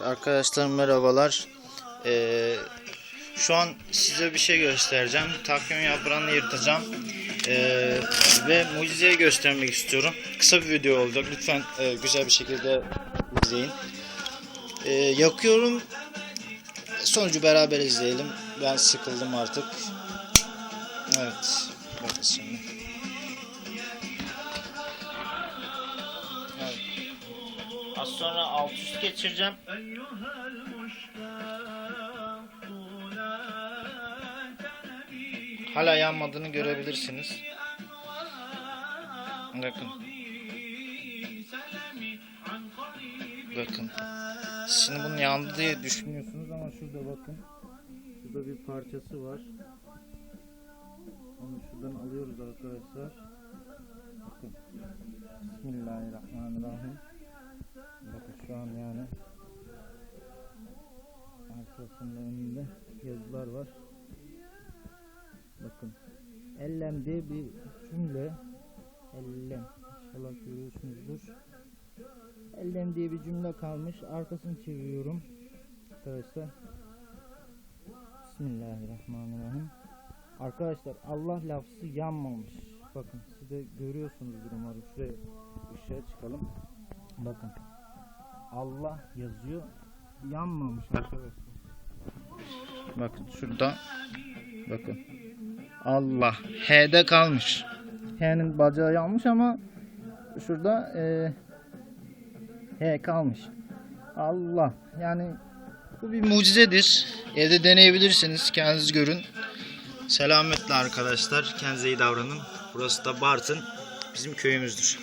Arkadaşlar merhabalar. Ee, şu an size bir şey göstereceğim. Takvim yaprağını yırtacağım. Ee, ve mucizeyi göstermek istiyorum. Kısa bir video olacak. Lütfen e, güzel bir şekilde izleyin. Ee, yakıyorum. Sonucu beraber izleyelim. Ben sıkıldım artık. Evet. Bakın şimdi. Az sonra alt üst geçireceğim. Hala yanmadığını görebilirsiniz. Bakın. Bakın. Şimdi bunun yandı diye düşünüyorsunuz ama şurada bakın. Şurada bir parçası var. Onu şuradan alıyoruz arkadaşlar. Bakın. Bismillahirrahmanirrahim. Şu an yani arkasında önünde yazılar var. Bakın. Ellem diye bir cümle. Ellem. İnşallah görüyorsunuzdur. Ellem diye bir cümle kalmış. Arkasını çeviriyorum. Arkadaşlar. Bismillahirrahmanirrahim. Arkadaşlar Allah lafzı yanmamış. Bakın siz de görüyorsunuzdur umarım. Şuraya ışığa çıkalım. Bakın. Allah yazıyor. Yanmamış arkadaşlar. Bakın şurada. Bakın. Allah. H'de kalmış. H'nin bacağı yanmış ama şurada e, H kalmış. Allah. Yani bu bir mucizedir. Evde deneyebilirsiniz. Kendiniz görün. Selametle arkadaşlar. Kendinize iyi davranın. Burası da Bartın. Bizim köyümüzdür.